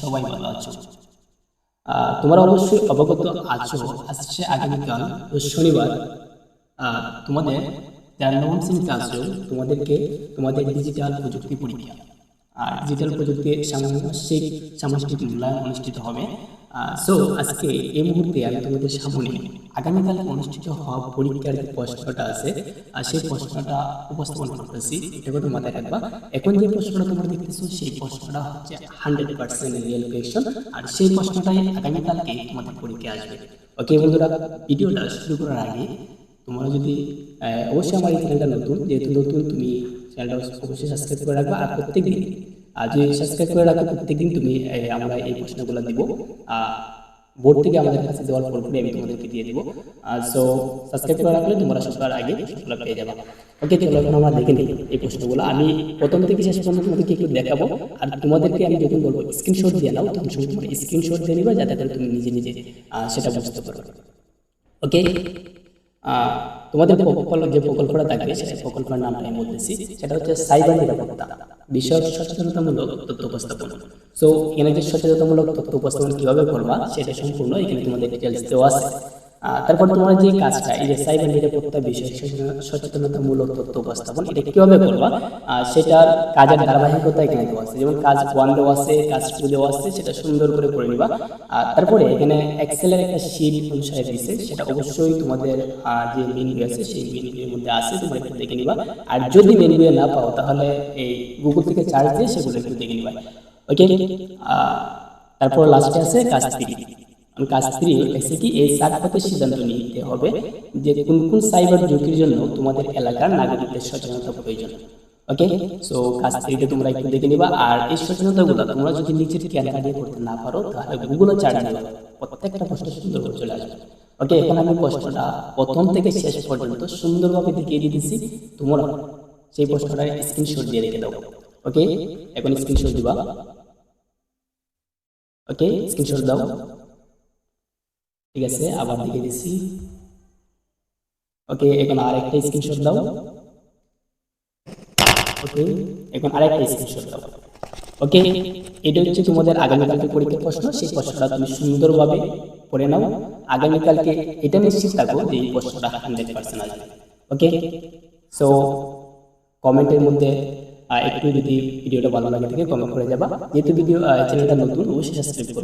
সবাই ভালো আছো। তোমরা অবশ্যই অবগত আছো আসছে আগামীকাল শনিবার। তোমাদের তেরো নবম শ্রেণীতে আছো তোমাদেরকে তোমাদের ডিজিটাল প্রযুক্তি পরীক্ষা। আর ডিজিটাল প্রযুক্তির সামষ্টিক সামষ্টিক মূল্যায়ন অনুষ্ঠিত হবে। সো আজকে এই মুহূর্তে আমি তোমাদের সামনে আগামীকাল অনুষ্ঠিত হওয়া পরীক্ষার যে প্রশ্নটা আছে আর সেই প্রশ্নটা উপস্থাপন করতেছি। এটা কথা মাথায় রাখবা। এখন যে প্রশ্নটা তোমরা দেখতেছো, সেই প্রশ্নটা হচ্ছে হান্ড্রেড পার্সেন্ট রিয়েল কোয়েশন আর সেই প্রশ্নটাই আগামীকালকে তোমাদের পরীক্ষা আসবে। ওকে বন্ধুরা, ভিডিওটা শুরু করার আগে তোমরা যদি অবশ্যই আমার এই চ্যানেলটা নতুন, যেহেতু নতুন, তুমি চ্যানেলটা অবশ্যই সাবস্ক্রাইব করে রাখবা। আর প্রত্যেকদিন আর যদি সাবস্ক্রাইব করে রাখো, প্রত্যেকদিন তুমি আমরা এই প্রশ্নগুলো দিব বোর্ড থেকে আমাদের কাছে দেওয়ার পর করে আমি তোমাদেরকে দিয়ে দিব। সো সাবস্ক্রাইব করে রাখলে তোমরা সবার আগে প্রশ্নগুলো পেয়ে যাবে। ওকে চলো এখন আমরা দেখে নিই এই প্রশ্নগুলো। আমি প্রথম থেকে শেষ পর্যন্ত তোমাদেরকে একটু দেখাবো। আর তোমাদেরকে আমি যখন বলব স্ক্রিনশট দিয়ে নাও, তখন সময় তোমার স্ক্রিনশট দিয়ে নিবা, যাতে করে তুমি নিজে নিজে সেটা বুঝতে পারো। ওকে তোমাদের প্রকল্প যে প্রকল্পটা থাকবে সেই প্রকল্পের নাম আমি বলতেছি। সেটা হচ্ছে সাইবার নিরাপত্তা। বিষয়ক সচেতনতামূলক তথ্য উপস্থাপন। সো এখানে যে সচেতনতামূলক তথ্য উপস্থাপন কীভাবে করবা, সেটা সম্পূর্ণ এখানে তোমাদের ডিটেলস দেওয়া আছে। তারপর তোমরা যে কাজটা, এই যে সাইবার নিরাপত্তা সচেতন- সচেতনতামূলক তথ্য উপস্থাপন, এটা কীভাবে করবা? সেটার কাজের ধারাবাহিকতা এখানে দেওয়া আছে। যেমন কাজ ওয়ান দেওয়া আছে, কাজ টু দেওয়া আছে, সেটা সুন্দর করে করে নিবা। তারপরে এখানে এক্সেলের একটা শিট অনুসারে দিছে, সেটা অবশ্যই তোমাদের যে মেন আছে, সেই মেন বইয়ের মধ্যে আছে, তোমরা একটু দেখে নিবা। আর যদি মেন না পাও, তাহলে এই গুগল থেকে চার্জ দিয়ে সেগুলো একটু দেখে নিবা। ওকে তারপর লাস্টে আছে কাজ থ্রি কাজ থ্রি লিখছি কি এই চার পথে সিদ্ধান্ত নিতে হবে যে কোন কোন সাইবার ঝুঁকির জন্য তোমাদের এলাকার নাগরিকদের সচেতনতা প্রয়োজন? ওকে সো কাজ থ্রিতে তোমরা একটু দেখে নিবা। আর এই সচেতনতাগুলো তোমরা যদি নিজের ক্যালকা দিয়ে করতে না পারো, তাহলে গুগলে চার্জ দিবা। প্রত্যেকটা প্রশ্ন করে চলে আসবে। ওকে এখন আমি প্রশ্নটা প্রথম থেকে শেষ পর্যন্ত সুন্দরভাবে দেখিয়ে দিতেছি। তোমরা সেই প্রশ্নটা স্ক্রিনশট দিয়ে রেখে দাও। ওকে এখন স্ক্রিনশট দিবা। ওকে স্ক্রিনশট দাও। ঠিক আছে, আবার দেখে দিচ্ছি। ওকে এখন আর একটা স্ক্রিনশট দাও। ওকে এখন আরেকটা স্ক্রিনশট দাও। ওকে এটা হচ্ছে তোমাদের আগামীকালকে পরীক্ষার প্রশ্ন, সেই প্রশ্নটা তুমি সুন্দরভাবে পড়ে নাও। আগামীকালকে এটা নিশ্চিত থাকো যে এই প্রশ্নটা হান্ড্রেড পার্সেন্ট আসবে। ওকে সো কমেন্টের মধ্যে একটু যদি ভিডিওটা ভালো লাগে থাকে কমেন্ট করে যাবা। যেহেতু ভিডিও চ্যানেলটা নতুন, অবশ্যই সাবস্ক্রাইব করবা।